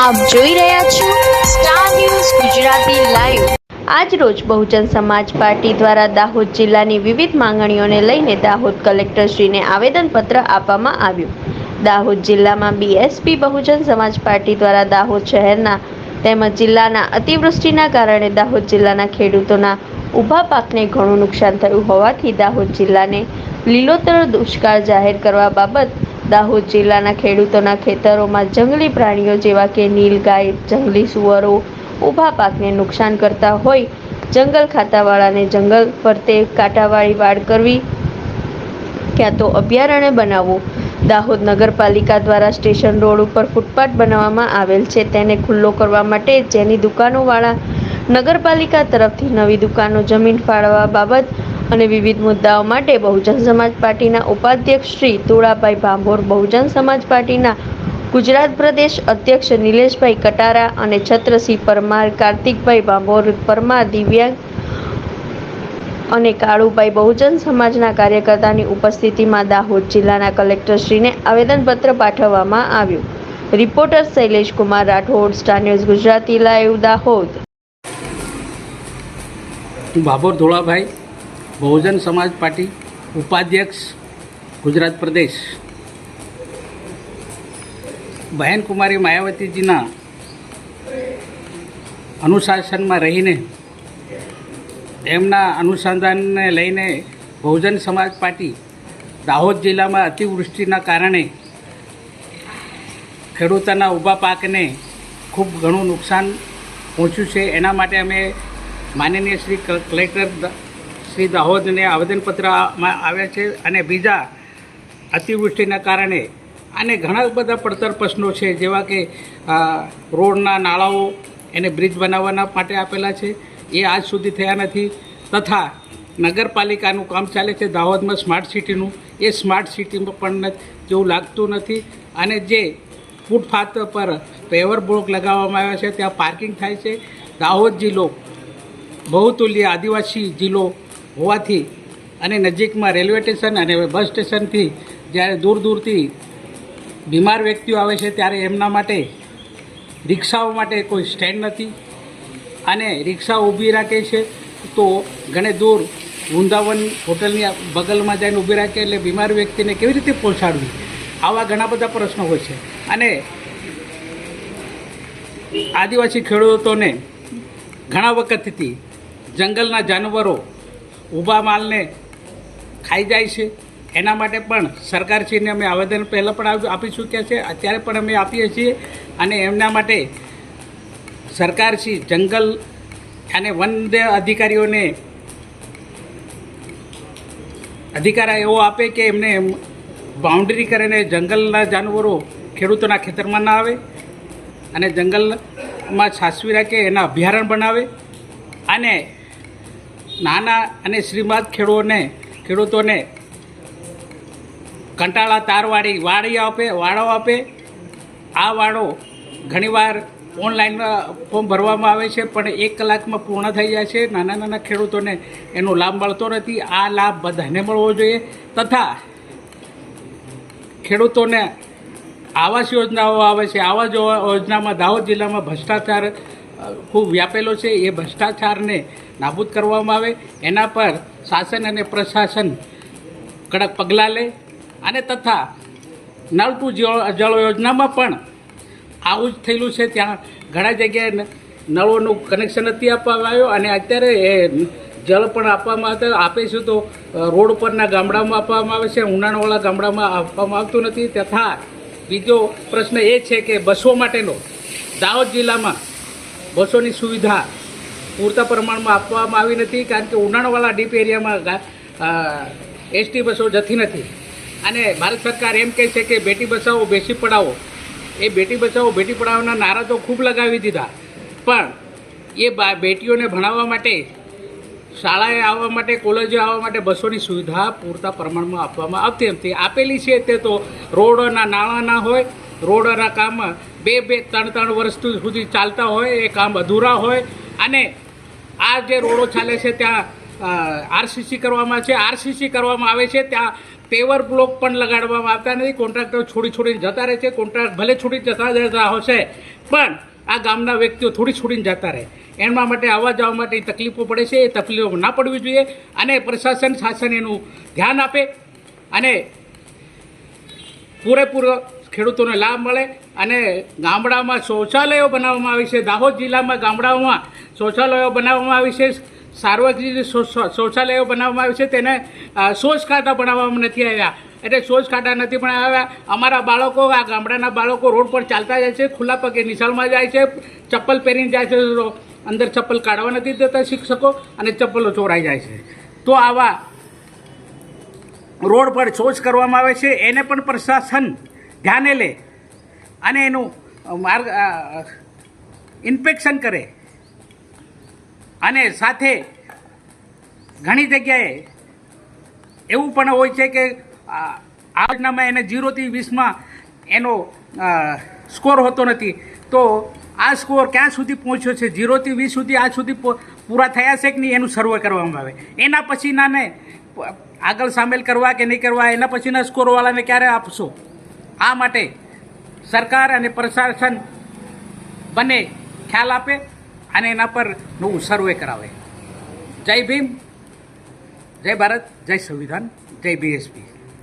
આપ જોઈ રહ્યા છો સ્ટાર ન્યૂઝ ગુજરાતી લાઈવ આજ રોજ બહુજન સમાજ પાર્ટી દ્વારા દાહોદ જિલ્લાની વિવિધ માંગણીઓને લઈને દાહોદ કલેક્ટરશ્રીને આવેદનપત્ર આપવામાં આવ્યું. દાહોદ જિલ્લામાં બીએસપી બહુજન સમાજ પાર્ટી દ્વારા દાહોદ શહેરના તેમજ જિલ્લાના અતિવૃષ્ટિના કારણે દાહોદ જિલ્લાના ખેડૂતોના ઊભા પાકને ઘણું નુકસાન થયું હોવાથી દાહોદ જિલ્લાને લીલોતર દુષ્કાળ જાહેર કરવા બાબત દાહોદ જિલ્લાના ખેડૂતોના ખેતરોમાં જંગલી પ્રાણીઓ જેવા કે નીલગાય જંગલી સુવરો ઊભા પાકને નુકસાન કરતા હોય. જંગલ ખાતાવાળાને જંગલ ફરતે કાંટાવાળી વાડ કરવી ક્યાં તો અભયારણ્ય બનાવવું. દાહોદ નગરપાલિકા દ્વારા સ્ટેશન રોડ ઉપર ફૂટપાથ બનાવવામાં આવેલ છે. તેને ખુલ્લો કરવા માટે જેની દુકાનોવાળા નગરપાલિકા તરફથી નવી દુકાનો જમીન ફાળવવા બાબત અને વિવિધ મુદ્દાઓ માટે બહુજન સમાજ પાર્ટીના ઉપાધ્યક્ષ શ્રી તુળાભાઈ ભાંભોર, બહુજન સમાજ પાર્ટીના ગુજરાત પ્રદેશ અધ્યક્ષ નિલેશભાઈ કટારા અને છત્રસિંહ પરમાર, કાર્તિકભાઈ ભાંભોર, પરમાર દિવ્યાંગ અને કાળુભાઈ બહુજન સમાજના કાર્યકર્તાની ઉપસ્થિતિમાં દાહોદ જિલ્લાના કલેક્ટરશ્રીને આવેદનપત્ર પાઠવવામાં આવ્યું. Reporter Shailesh Kumar Rathod, Star News Gujarati, live Dahod. હું ભાભોર ધોળાભાઈ બહુજન સમાજ પાર્ટી ઉપાધ્યક્ષ ગુજરાત પ્રદેશ. બહેન કુમારી માયાવતીજીના અનુશાસનમાં રહીને એમના અનુસંધાનને લઈને બહુજન સમાજ પાર્ટી દાહોદ જિલ્લામાં અતિવૃષ્ટિના કારણે ખેડૂતોના ઊભા પાકને ખૂબ ઘણું નુકસાન પહોંચ્યું છે. એના માટે અમે માનનીય શ્રી કલ- કલેક્ટર શ્રી દાહોદને આવેદનપત્રમાં આવ્યા છે અને બીજા અતિવૃષ્ટિના કારણે અને ઘણા બધા પડતર પ્રશ્નો છે, જેવા કે રોડના નાળાઓ એને બ્રિજ બનાવવાના માટે આપેલા છે. એ આજ સુધી થયા નથી. તથા નગરપાલિકાનું કામ ચાલે છે દાહોદમાં સ્માર્ટ સિટીનું. એ સ્માર્ટ સિટીમાં પણ જેવું લાગતું નથી. અને જે ફૂટપાથ પર પેવર બ્લોક લગાવવામાં આવ્યા છે, ત્યાં પાર્કિંગ થાય છે. દાહોદ જિલ્લો, બહુતુલ્ય આદિવાસી જિલ્લો હોવાથી અને નજીકમાં રેલવે સ્ટેશન અને બસ સ્ટેશનથી જ્યારે દૂર દૂરથી બીમાર વ્યક્તિઓ આવે છે ત્યારે એમના માટે રિક્ષાઓ માટે કોઈ સ્ટેન્ડ નથી. અને રિક્ષા ઊભી રાખે છે તો ઘણે દૂર વૃંદાવન હોટલની બગલમાં જઈને ઊભી રાખે એટલે બીમાર વ્યક્તિને કેવી રીતે પહોંચાડવી? આવા ઘણા બધા પ્રશ્નો હોય છે. અને આદિવાસી ખેડૂતોને ઘણા વખતથી જંગલના જાનવરો ઊભા માલને ખાઈ જાય છે. એના માટે પણ સરકારશ્રીને અમે આવેદન પહેલાં પણ આપી ચૂક્યા છે. અત્યારે પણ અમે આપીએ છીએ અને એમના માટે સરકારશ્રી જંગલ અને વન અધિકારીઓને અધિકાર એવો આપે કે એમને બાઉન્ડ્રી કરીને જંગલના જાનવરો ખેડૂતોના ખેતરમાં ના આવે અને જંગલમાં સાસવી રાખે, એના અભયારણ્ય બનાવે અને નાના અને શ્રીમદ ખેડૂતોને ખેડૂતોને કંટાળા તારવાળી વાડી આપે વાળો આપે. આ વાળો ઘણીવાર ઓનલાઈન ફોર્મ ભરવામાં આવે છે, પણ એક કલાકમાં પૂર્ણ થઈ જાય છે. નાના નાના ખેડૂતોને એનો લાભ મળતો નથી. આ લાભ બધાને મળવો જોઈએ. તથા ખેડૂતોને આવાસ યોજનાઓ આવે છે. આવાસ યોજનામાં દાહોદ જિલ્લામાં ભ્રષ્ટાચાર ખૂબ વ્યાપેલો છે, એ ભ્રષ્ટાચારને નાબૂદ કરવામાં આવે, એના પર શાસન અને પ્રશાસન કડક પગલાં લે અને તથા નળ ટુ જળ યોજનામાં પણ આવું જ થયેલું છે. ત્યાં ઘણા જગ્યાએ નળોનું કનેક્શન નથી આપવામાં આવ્યું અને અત્યારે એ જળ પણ આપવામાં આવતા આપે છે તો રોડ પરના ગામડામાં આપવામાં આવે છે, ઉનાળાવાળા ગામડામાં આપવામાં આવતું નથી. તથા બીજો પ્રશ્ન એ છે કે બસો માટેનો દાહોદ જિલ્લામાં બસોની સુવિધા પૂરતા પ્રમાણમાં આપવામાં આવી નથી, કારણ કે ઉનાળાવાળા ડીપ એરિયામાં એસટી બસો જતી નથી. અને ભારત સરકાર એમ કહે છે કે બેટી બચાવો, બેસી પડાવો એ બેટી બચાવો, બેટી પઢાઓના નારા તો ખૂબ લગાવી દીધા. પણ એ બા બેટીઓને ભણાવવા માટે, શાળાએ આવવા માટે, કોલેજે આવવા માટે બસોની સુવિધા પૂરતા પ્રમાણમાં આપવામાં આવતી નથી. આપેલી છે તે તો રોડના નાણાં ના હોય રોડના કામ બે બે ત્રણ ત્રણ વર્ષ સુધી ચાલતા હોય, એ કામ અધૂરા હોય. અને આ જે રોડો ચાલે છે ત્યાં આરસીસી કરવામાં છે. આરસીસી કરવામાં આવે છે, ત્યાં પેવર બ્લોક પણ લગાડવામાં આવતા નથી. કોન્ટ્રાક્ટર છોડી છોડીને જતા રહે છે. કોન્ટ્રાક્ટ ભલે છોડી જતા જતા હશે, પણ આ ગામના વ્યક્તિઓ થોડી છોડીને જતા રહે. એના માટે આવવા જવા માટે તકલીફો પડે છે. એ તકલીફો ના પડવી જોઈએ અને પ્રશાસન, શાસન એનું ધ્યાન આપે. અને પૂરેપૂરો ખેડૂતોને લાભ મળે અને ગામડામાં શૌચાલયો બનાવવામાં આવી છે. દાહોદ જિલ્લામાં ગામડાઓમાં શૌચાલયો બનાવવામાં આવી છે. સાર્વજનિક શૌચાલયો બનાવવામાં આવી છે. તેને અ, ખાતા બનાવવામાં નથી આવ્યા. એટલે શૌચ ખાતા નથી આવ્યા. અમારા બાળકો આ ગામડાના બાળકો રોડ પર ચાલતા જાય છે ખુલ્લા પગે નિશાળમાં જાય છે ચપ્પલ પહેરીને જાય છે. અંદર ચપ્પલ કાઢવા નથી દેતા શિક્ષકો અને ચપ્પલો ચોરાઈ જાય છે. તો આવા રોડ પર શૌચ કરવામાં આવે છે. એને પણ પ્રશાસન ધ્યાને લે. અને એનું માર્ગ ઇન્સ્પેક્શન કરે. અને સાથે ઘણી જગ્યાએ એવું પણ હોય છે કે આ આ યોજનામાં એને જીરોથી વીસમાં એનો સ્કોર હોતો નથી. તો આ સ્કોર ક્યાં સુધી પહોંચ્યો છે? જીરોથી વીસ સુધી આજ સુધી પૂરા થયા છે કે નહીં? એનું સર્વે કરવામાં આવે. એના પછીનાને આગળ સામેલ કરવા કે નહીં કરવા, એના પછીના સ્કોરવાળાને ક્યારે આપશો? આ માટે સરકાર અને પ્રશાસન બંને ખ્યાલ આપે અને એના પર નવું સર્વે કરાવે. જય ભીમ, જય ભારત, જય સંવિધાન, જય બીએસપી